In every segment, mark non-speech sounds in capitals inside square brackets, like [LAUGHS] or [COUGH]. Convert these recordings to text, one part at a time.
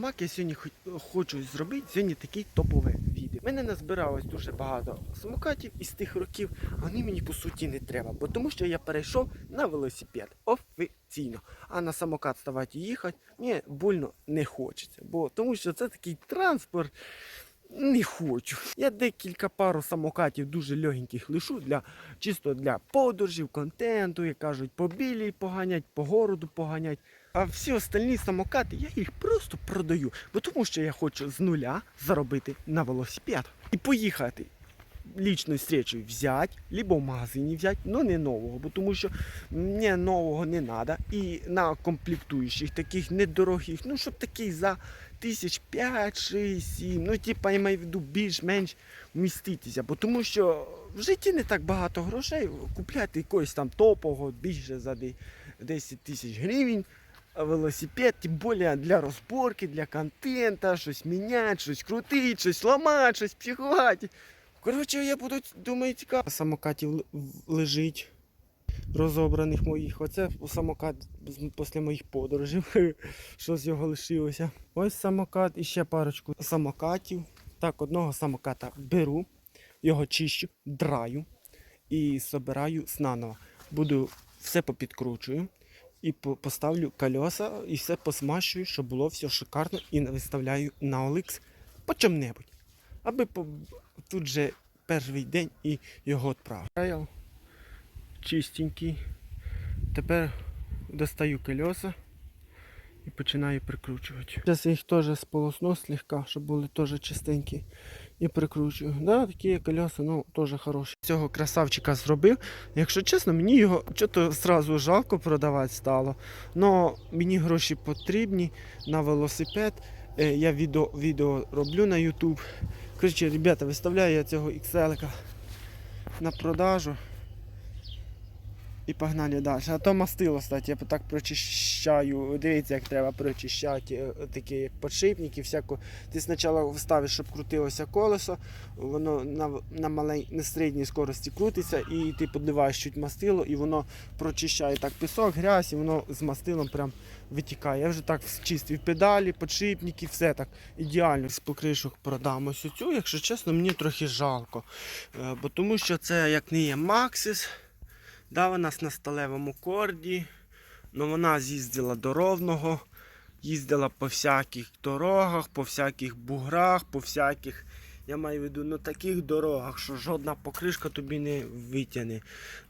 Хамак я сьогодні хочу зробити сьогодні таке топове відео. У мене назбиралось дуже багато самокатів із тих років, а вони мені по суті не треба, бо тому що я перейшов на велосипед офіційно. А на самокат ставати і їхати мені больно не хочеться, бо тому що це такий транспорт. Не хочу. Я декілька пару самокатів дуже легеньких лишу для чисто для подорожів, контенту, як кажуть, по білій поганять, по городу поганять. А всі остальні самокати я їх просто продаю. Бо тому що я хочу з нуля заробити на велосипед і поїхати. Лічною встречею взяти, либо в магазині взяти, але не нового, бо тому що мені нового не треба. І на комплектуючих таких недорогих, ну щоб такий за тисяч 5, 6, 7, ну типа я маю в виду більш-менш вміститися, бо тому що в житті не так багато грошей купляти якогось там топового більше за де- 10 тисяч гривень. Велосипед, тим більше для розборки, для контента, щось міняти, щось крутити, щось ламати, щось психувати. Коротше, я буду, думаю, цікаво. Самокатів лежить розобраних моїх. Оце самокат після моїх подорожей, [LAUGHS] що з його лишилося. Ось самокат і ще парочку самокатів. Так, одного самоката беру, його чищу, драю і собираю наново. Буду все попідкручую і поставлю кольоса і все посмащую, щоб було все шикарно і виставляю на OLX по чому-небудь. Аби по... тут же перший день і його відправив. Чистенький. Тепер достаю колеса і починаю прикручувати. Зараз їх теж сполосну слегка, щоб були теж чистенькі. І прикручую. Да, такі колеса, ну, теж хороші. Цього красавчика зробив. Якщо чесно, мені його чого зразу жалко продавати стало. Но мені гроші потрібні на велосипед. Е, Я відео, відео роблю на YouTube. Коротше, ребята, виставляю я цього XL на продажу. І погнали далі. А то мастило, кстати, я так прочищаю. Дивіться, як треба прочищати е, такі як подшипники, всяку. Ти спочатку вставиш, щоб крутилося колесо, воно на, на малень... на середній скорості крутиться, і ти подливаєш чуть мастило, і воно прочищає так пісок, грязь, і воно з мастилом прям витікає. Я вже так чистив педалі, подшипники, все так ідеально. З покришок продам ось цю, якщо чесно, мені трохи жалко. Е, Бо тому що це як не є Maxis. Да, вона на сталевому корді, але вона з'їздила до ровного, їздила по всяких дорогах, по всяких буграх, по всяких, я маю в виду, ну таких дорогах, що жодна покришка тобі не витягне.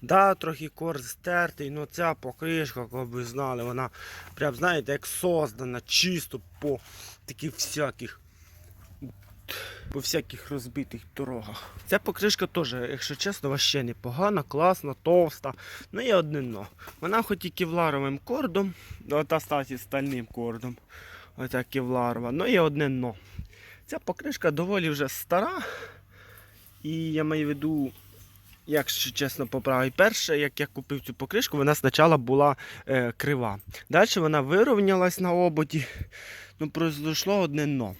Да, трохи корд стертий, але ця покришка, як ви знали, вона прям, знаєте, як создана чисто по таких всяких по всяких розбитих дорогах. Ця покришка теж, якщо чесно, вообще непогана, класна, товста. Ну є одне но. Вона хоч і кевларовим кордом, ота статі стальним кордом. Оця кевларова, ну є одне но. Ця покришка доволі вже стара. І я маю в виду, якщо чесно поправити, перше, як я купив цю покришку, вона спочатку була е, крива. Далі вона вирівнялась на ободі. Ну, произошло одне но.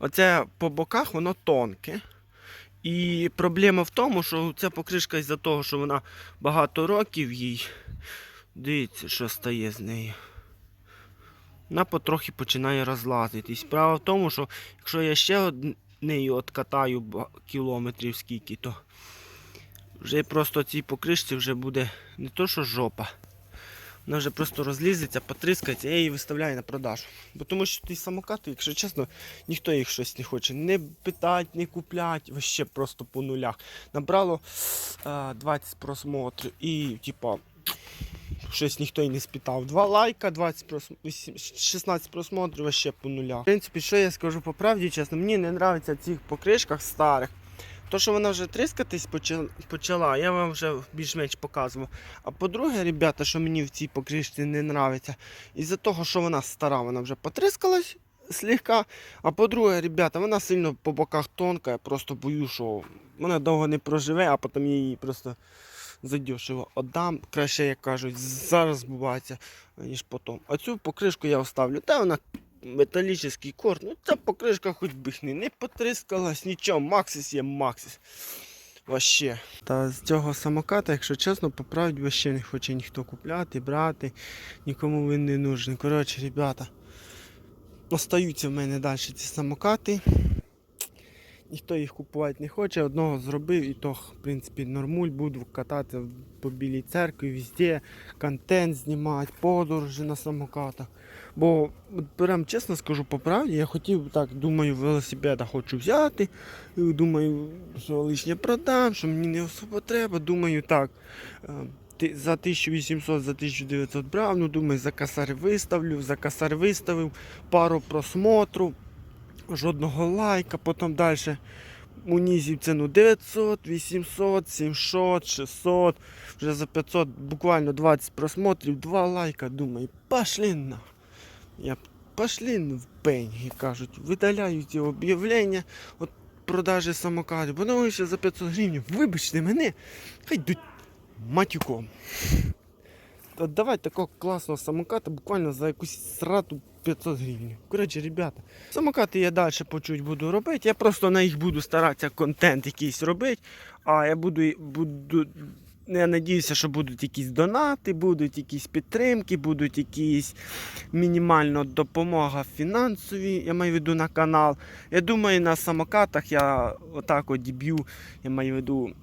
Оце по боках воно тонке. І проблема в тому, що ця покришка із-за того, що вона багато років їй. Дивіться, що стає з нею. Вона потрохи починає розлазитись. Справа в тому, що якщо я ще нею откатаю кілометрів скільки, то вже просто цій покришці вже буде не то, що жопа. Вона вже просто розлізеться, потріскається, я її виставляю на продажу. Бо тому що ті самокати, якщо чесно, ніхто їх щось не хоче не питати, не купляти, вообще просто по нулях. Набрало е, 20 просмотрів і, типа, щось ніхто і не спитав. Два лайка, 20 прос... 16 просмотрів, вообще по нулях. В принципі, що я скажу по правді, чесно, мені не подобається цих покришках старих. То, що вона вже тріскатись почала- я вам вже більш-менш показував. А по-друге, ребята, що мені в цій покришці не подобається, із-за того, що вона стара, вона вже потріскалась слегка. А по-друге, ребята, вона сильно по боках тонка, я просто боюсь, що вона довго не проживе, а потім я її просто задешево віддам. Краще, як кажуть, зараз збувається, ніж потім. А цю покришку я оставлю. Та вона металічний корд. Ну ця покришка хоч би не, потріскалась, нічого. Максис є Максис. Вообще. Та з цього самоката, якщо чесно, по правді вообще не хоче ніхто купляти, брати. Нікому він не нужен. Коротше, ребята. Остаються в мене далі ці самокати. Ніхто їх купувати не хоче, одного зробив і то, в принципі, нормуль, буду катати по білій церкві, везде, контент знімати, подорожі на самокатах. Бо прям чесно скажу по правді, я хотів так, думаю, велосипеда хочу взяти. Думаю, що лишнє продам, що мені не особо треба. Думаю, так. е, За 1800, за 1900 брав, ну думаю, за косарь виставлю, за косарь виставив, пару просмотрів, жодного лайка, потім далі унізів ціну 900, 800, 700, 600, вже за 500 буквально 20 просмотрів, 2 лайка, думаю, пошли на. Я пошли в пень, і кажуть, видаляю ці об'явлення от продажі самокатів, бо ну ще за 500 гривень, вибачте мене, хай йдуть матюком. От давай такого класного самоката буквально за якусь срату 500 гривень. Коротше, ребята, самокати я далі по чуть буду робити. Я просто на їх буду старатися контент якийсь робити. А я буду, буду я надіюся, що будуть якісь донати, будуть якісь підтримки, будуть якісь мінімальна допомога фінансові, я маю виду на канал. Я думаю, на самокатах я отак от деб'ю, я маю виду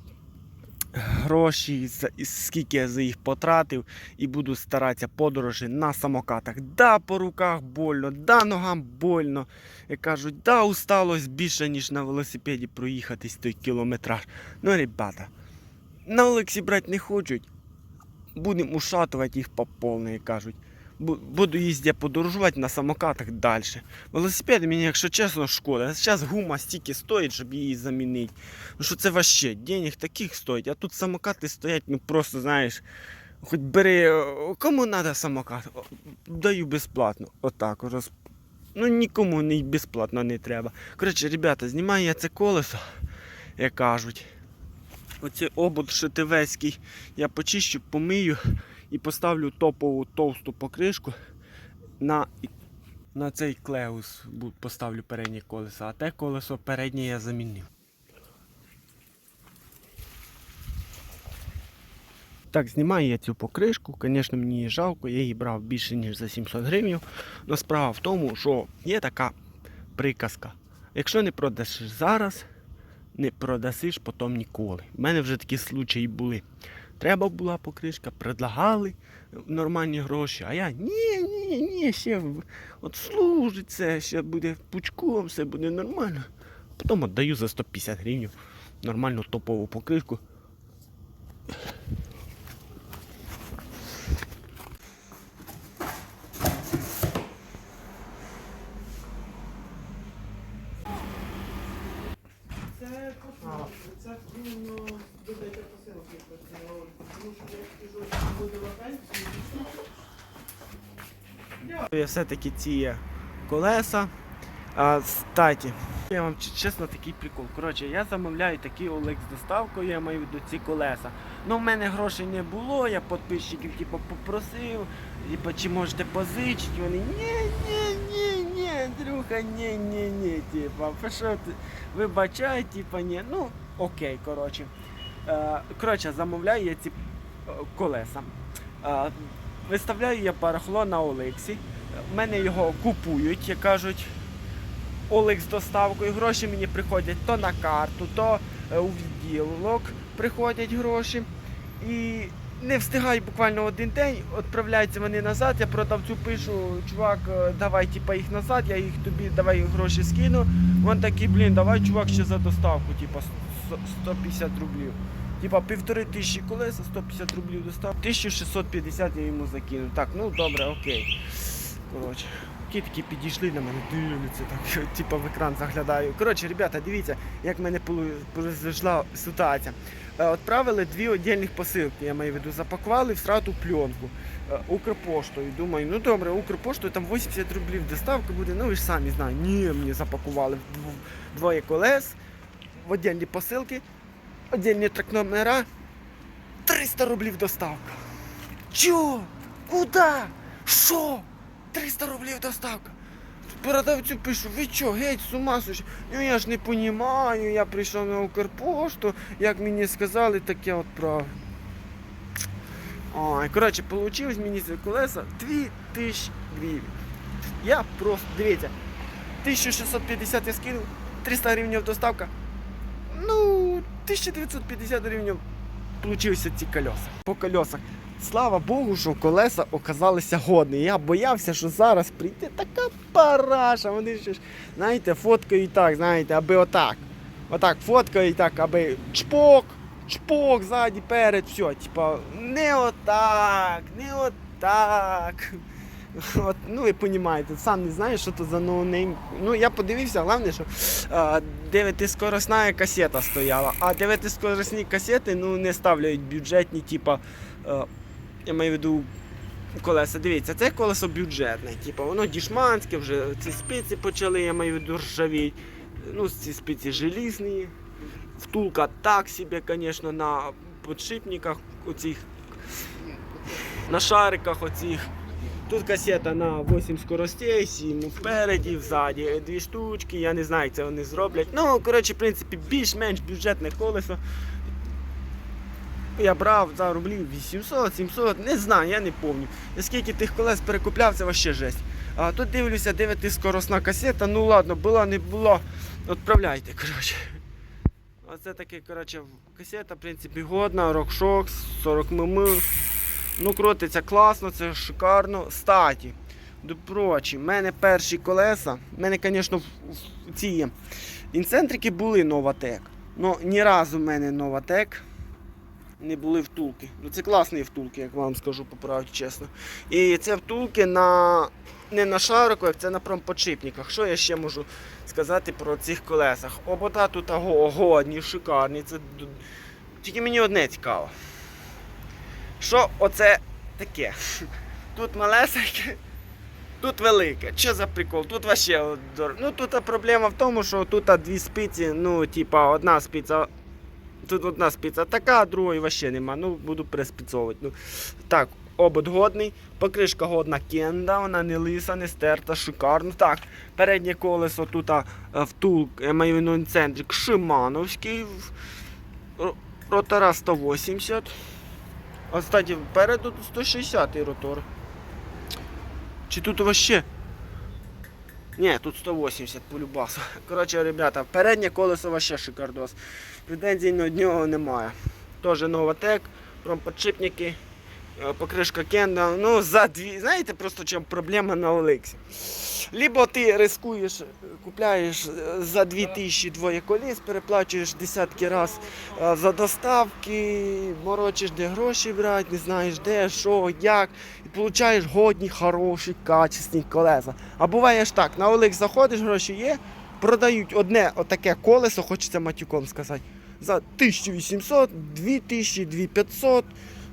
гроші, скільки я за їх потратив, і буду старатися подорожі на самокатах. Да, по руках больно, да, ногам больно. І кажуть, да, усталость більше, ніж на велосипеді проїхатись той кілометраж. Ну, ребята, на Олексі брати не хочуть. Будемо ушатувати їх по повній, кажуть. Буду їздити подорожувати на самокатах далі. Велосипед мені, якщо чесно, шкода. Зараз гума стільки стоїть, щоб її замінити. Ну що це вообще, денег таких стоїть, а тут самокати стоять, ну просто знаєш. Хоч бери, кому треба самокат, даю безплатно. Отак. Роз... Ну нікому не безплатно не треба. Коротше, ребята, знімаю я це колесо, як кажуть. Оцей обод шитивецький я почищу, помию і поставлю топову товсту покришку на, на цей клеус. Поставлю переднє колесо, а те колесо переднє я замінив. Так, знімаю я цю покришку. Звісно, мені її жалко, я її брав більше, ніж за 700 гривень. Але справа в тому, що є така приказка. Якщо не продасиш зараз, не продасиш потім ніколи. У мене вже такі случаї були. Треба була покришка, предлагали нормальні гроші, а я ні, ні, ні, ще от служить це, ще буде пучком, все буде нормально. Потім віддаю за 150 гривень нормальну топову покришку. Це це потрібно додати посилки, тому що я скажу, що буде вакансії. Я все-таки ці колеса. Статі. Я вам чесно такий прикол. Коротше, я замовляю такий Олег з доставкою, я маю виду ці колеса. Ну, в мене грошей не було, я підписчиків типу, попросив, типу, чи можете позичити. Вони ні, ні, ні, ні, Андрюха, ні, ні, ні, типа, що ти, вибачай, типа, ні. Ну, окей, коротше. Е, коротше, замовляю я ці е, колеса. Е, виставляю я барахло на Олексі. Мене його купують, як кажуть. Олекс доставкою. Гроші мені приходять то на карту, то у відділок приходять гроші. І не встигаю буквально один день, відправляються вони назад. Я продавцю пишу, чувак, е, давай типа, їх назад, я їх тобі давай гроші скину. Він такий, блін, давай чувак ще за доставку, типа 150 рублів. Типа півтори тисячі колеса, 150 рублів доставка. 1650 я йому закину. Так, ну добре, окей. Коротше. Такі підійшли на мене, дивляться так, [LAUGHS] типу в екран заглядаю. Коротше, ребята, дивіться, як в мене произошла ситуація. Е, Отправили дві віддільних посилки, я маю в виду, запакували в срату пленку е, Укрпоштою. Думаю, ну добре, Укрпоштою там 80 рублів доставка буде, ну ви ж самі знаєте. Ні, мені запакували двоє колес, в віддільні посилки, віддільні тракномера, 300 рублів доставка. Чо? Куда? Що? 300 рублів доставка. Продавцю пишу, ви чо, геть з ума суші? Ну я ж не понімаю, я прийшов на Укрпошту, як мені сказали, так я відправив. Ой, коротше, получилось мені за колеса 2000 гривень. Я просто, дивіться, 1650 я скинув, 300 гривень доставка. Ну, 1950 гривень получилися ці колеса. По колесах. Слава Богу, що колеса оказалися годні. Я боявся, що зараз прийде така параша. Вони ж, знаєте, фоткають так, знаєте, аби отак. Отак фоткають так, аби чпок, чпок, ззаді, перед, все. Типа, не отак, не отак. От, ну ви розумієте, сам не знаєш, що то за ноунейм. Ну я подивився, головне, що а, дев'ятискоросна касета стояла. А дев'ятискоросні касети ну, не ставляють бюджетні, типа, а, я маю в виду колеса. Дивіться, це колесо бюджетне, типа, воно дішманське, вже ці спиці почали, я маю в виду ржавіть. Ну, ці спиці желізні. Втулка так собі, звісно, на подшипниках оцих, на шариках оцих. Тут касета на 8 скоростей, 7 впереді, взаді, дві штучки, я не знаю, це вони зроблять. Ну, коротше, в принципі, більш-менш бюджетне колесо. Я брав за рублів 800, 700, не знаю, я не пам'ятаю. Скільки тих колес перекупляв, це вообще жесть. А тут дивлюся, 9 скоросна касета, ну ладно, була, не було. Відправляйте, коротше. Оце таке, коротше, касета, в принципі, годна, RockShox, 40 мм. Ну, крутиться класно, це шикарно. Статі. До прочі, в мене перші колеса. В мене, звісно, ці інцентрики були Новатек. Ну, ні разу в мене Новатек не були втулки. Ну, це класні втулки, як вам скажу по правді чесно. І це втулки на не на шарику, як це на промподшипниках. Що я ще можу сказати про цих колесах? Обота тут го- годні, шикарні. Це... Тільки мені одне цікаво. Що оце таке? Тут малесеньке, тут велике. Що за прикол? Тут вообще Ну тут проблема в тому, що тут дві спиці, ну, типа, одна спиця. Тут одна спиця така, а другої вообще нема. Ну, буду переспіцовувати. Ну, так, обод годний, покришка годна кенда, вона не лиса, не стерта, шикарно. Так, переднє колесо тут а, втул, центрик Шимановський, ротора 180. А кстати, впереду 160 ротор. Чи тут вообще? Ні, тут 180 по любасу. Коротше, ребята, переднє колесо вообще шикардос. Претензій на нього немає. Тоже Новатек, промподшипники, е, покришка Кенда. Ну, за дві. Знаєте просто чим проблема на Олексі? Либо ти рискуєш, купляєш е, за 2000 двоє коліс, переплачуєш десятки раз е, за доставки, морочиш, де гроші брати, не знаєш де, що, як, і получаєш годні, хороші, качественні колеса. А буває ж так, на Олекс заходиш, гроші є, продають одне отаке колесо, хочеться матюком сказати, за 1800, 2000, 2500,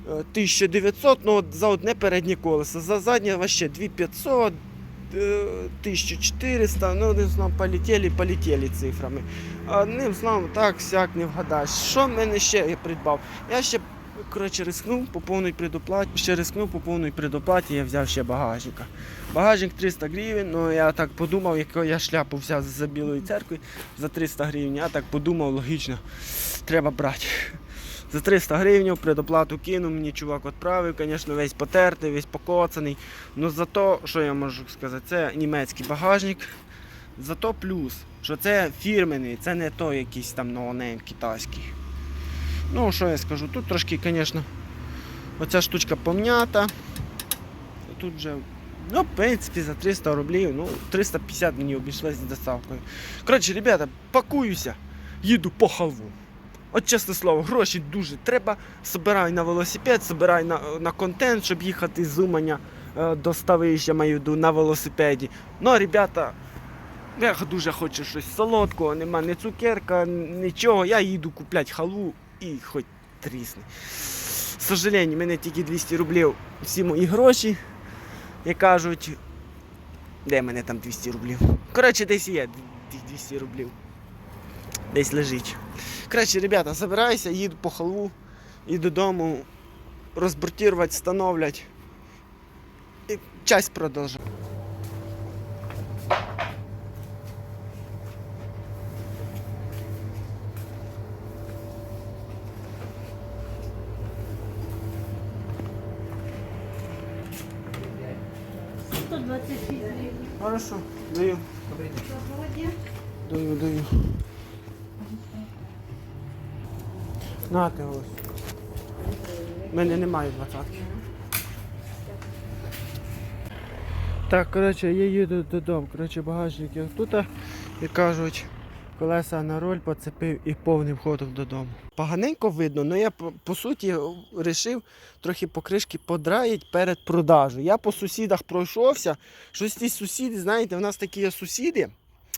е, 1900, ну от за одне переднє колесо, за заднє вообще 2500, е, 1400, ну не знаю, полетіли, полетіли цифрами. Одним ним словом, так сяк не вгадаєш. Що в мене ще я придбав? Я ще коротше рискнув по повній предоплаті. Ще рискнув по повній предоплаті, я взяв ще багажника. Багажник 300 гривень, ну я так подумав, яку я шляпу взяв за білої церкви за 300 гривень. Я так подумав, логічно, треба брати. За 300 гривень предоплату кинув, мені чувак відправив, звісно, весь потертий, весь покоцаний. Ну зато, що я можу сказати, це німецький багажник. Зато плюс, що це фірменний, це не той якийсь там ноунейм китайський. Ну, що я скажу, тут трошки, звісно, оця штучка пом'ята. Тут вже, ну, в принципі, за 300 рублів, ну, 350 мені обійшлось з доставкою. Коротше, ребята, пакуюся, їду по халву. От чесне слово, гроші дуже треба. Собирай на велосипед, собирай на, на контент, щоб їхати з Уманя е, до Ставища, маю виду, на велосипеді. Ну, ребята, я дуже хочу щось солодкого, нема ні цукерка, нічого. Я їду купляти халву і хоч трісне. К сожалению, в мене тільки 200 рублів всі мої гроші. Як кажуть, де мене там 200 рублів? Коротше, десь є тих 200 рублів. Десь лежить. Коротше, ребята, забирайся, їду по халву і додому розбортувати, встановлять. І часть продовжу. Сто двадцять шість гривень. Хорошо, даю. Даю, даю. Нате ось. У мене немає двадцятки. Так, коротше, я їду додому. Коротше, багажник я тут, і кажуть, колеса на роль поцепив і повним ходом додому. Поганенько видно, але я по, суті вирішив трохи покришки подраїть перед продажею. Я по сусідах пройшовся. Щось ті сусіди, знаєте, в нас такі є сусіди.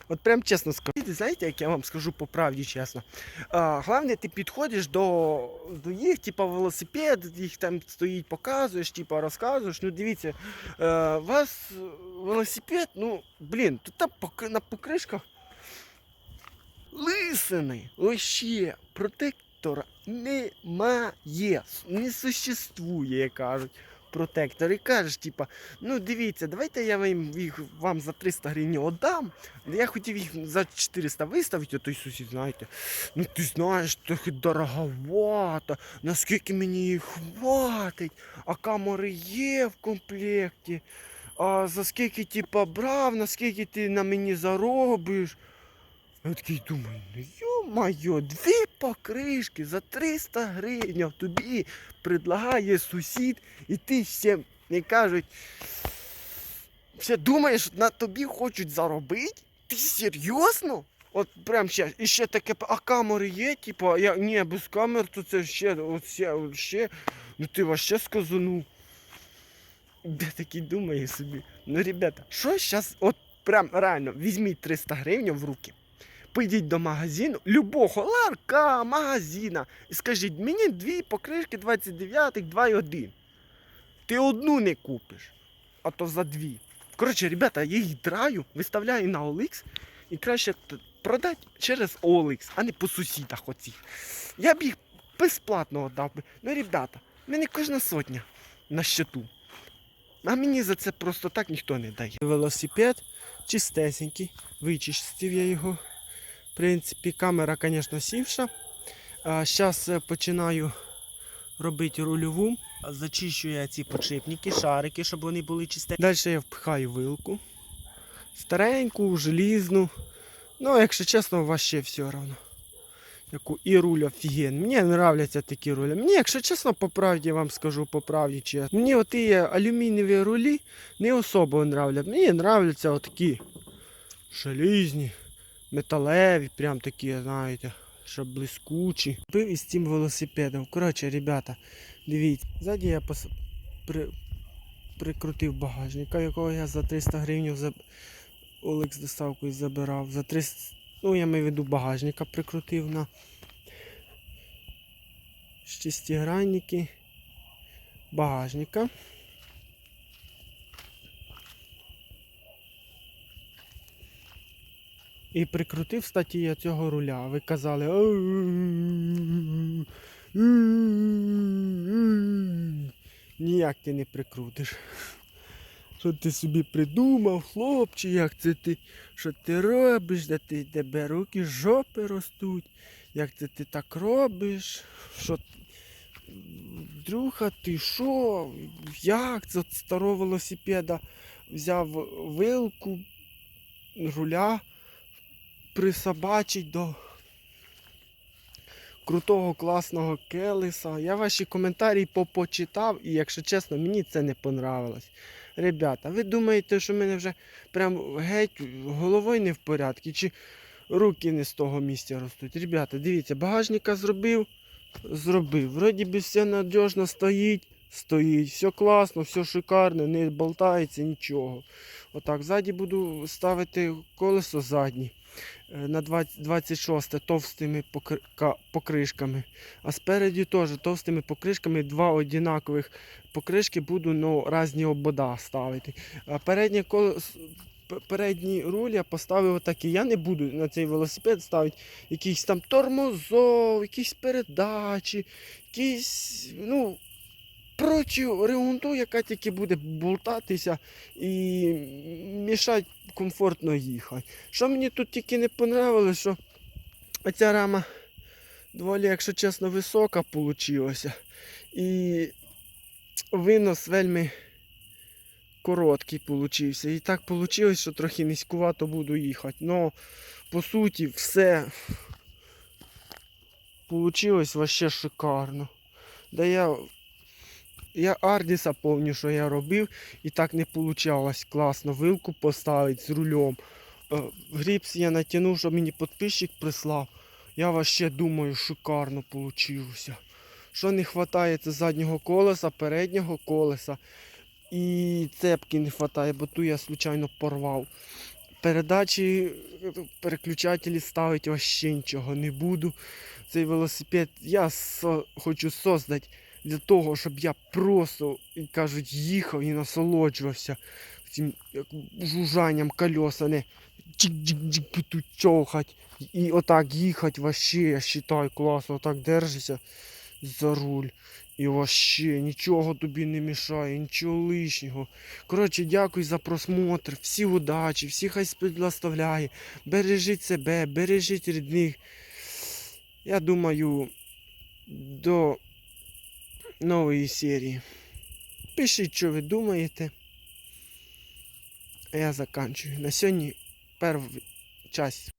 От прям чесно скажу. Знаєте, як я вам скажу по правді чесно. А, головне, ти підходиш до, до їх, типу велосипед, їх там стоїть, показуєш, типу розказуєш. Ну дивіться, е, у вас велосипед, ну, блін, тут там на покришках лисини, вообще, протектора немає, не существує, як кажуть. Протектор і кажеш, типа, ну дивіться, давайте я вам їх вам за 300 гривень віддам. Я хотів їх за 400 виставити, а той сусід, знаєте, ну ти знаєш, трохи дороговато, наскільки мені їх хватить, а камери є в комплекті, а за скільки типа брав, наскільки ти на мені заробиш. Я такий думаю, ну йо-майо, дві покришки за 300 гривень тобі предлагає сусід, і ти ще, не кажуть, ще думаєш, на тобі хочуть заробити? Ти серйозно? От прям ще, і ще таке, а камери є, типу, я, ні, без камер, то це ще, от ще, от ще, ну ти вообще сказанув. Я такий думаю собі, ну ребята, що зараз, от прям реально, візьміть 300 гривень в руки, Підіть до магазину, любого ларка, магазина, і скажіть, мені дві покришки 29 2,1. Ти одну не купиш, а то за дві. Коротше, ребята, я їх драю, виставляю на OLX і краще продати через OLX, а не по сусідах оцих. Я б їх безплатно віддав би. Ну, ребята, в мене кожна сотня на щиту. А мені за це просто так ніхто не дає. Велосипед чистесенький, вичистив я його. В принципі, камера, звісно, сівша. Зараз починаю робити рульову. Зачищу я ці подшипники, шарики, щоб вони були чисті. Далі я впихаю вилку. Стареньку, желізну. Ну, якщо чесно, вообще все одно. Яку і руль офігенний. Мені нравляться такі рулі. Мені, якщо чесно, по правді вам скажу, по правді чесно. Мені оті алюмінієві рулі не особо нравляться. Мені нравляться отакі желізні металеві, прям такі, знаєте, що блискучі. Пив із цим велосипедом. Коротше, ребята, дивіться, ззаді я пос... при... прикрутив багажника, якого я за 300 гривень за Олекс доставкою забирав. За 300... Ну, я маю в виду багажника прикрутив на шестигранники багажника. І прикрутив статі я цього руля. Ви казали. Ніяк ти не прикрутиш. Що ти собі придумав, хлопче, як це ти, що ти робиш, де ти тебе руки жопи ростуть, як це ти так робиш, що Друга, ти що? Як це старого велосипеда взяв вилку, руля, присобачить до крутого класного келеса. Я ваші коментарі попочитав і, якщо чесно, мені це не понравилось. Ребята, ви думаєте, що в мене вже прям геть головою не в порядку, чи руки не з того місця ростуть? Ребята, дивіться, багажника зробив, зробив. Вроді би все надіжно стоїть, стоїть, все класно, все шикарно, не болтається нічого. Отак, ззаді буду ставити колесо заднє е, на 26 товстими покришками. А спереді теж товстими покришками, два однакових покришки буду на різні обода ставити. А переднє колесо. п- Передній руль я поставив отакий. Я не буду на цей велосипед ставити якийсь там тормозов, якісь передачі, якісь, ну, прочу регунту, яка тільки буде болтатися і мішати комфортно їхати. Що мені тут тільки не понравилось, що оця рама доволі, якщо чесно, висока вийшла. І винос вельми короткий получився. І так вийшло, що трохи низькувато буду їхати. Но по суті все получилось вообще шикарно. Да я, я Ардіса помню, що я робив, і так не получалось класно. Вилку поставити з рулем. Е, Гріпс я натягнув, щоб мені підписчик прислав. Я вообще думаю, шикарно получилося. Що не вистачає, це заднього колеса, переднього колеса. І цепки не вистачає, бо ту я случайно порвав. Передачі, е, переключателі ставити вообще нічого не буду. Цей велосипед я со- хочу создати для того, щоб я просто, як кажуть, їхав і насолоджувався цим як жужжанням колеса, не тут човхать. І отак їхати вообще, я вважаю, класно, отак держишся за руль. І вообще нічого тобі не мішає, нічого лишнього. Коротше, дякую за просмотр. Всі удачі, всі хай благословляє. Бережіть себе, бережіть рідних. Я думаю, до нової серії. Пишіть, що ви думаєте. А я заканчую. На сьогодні перший час.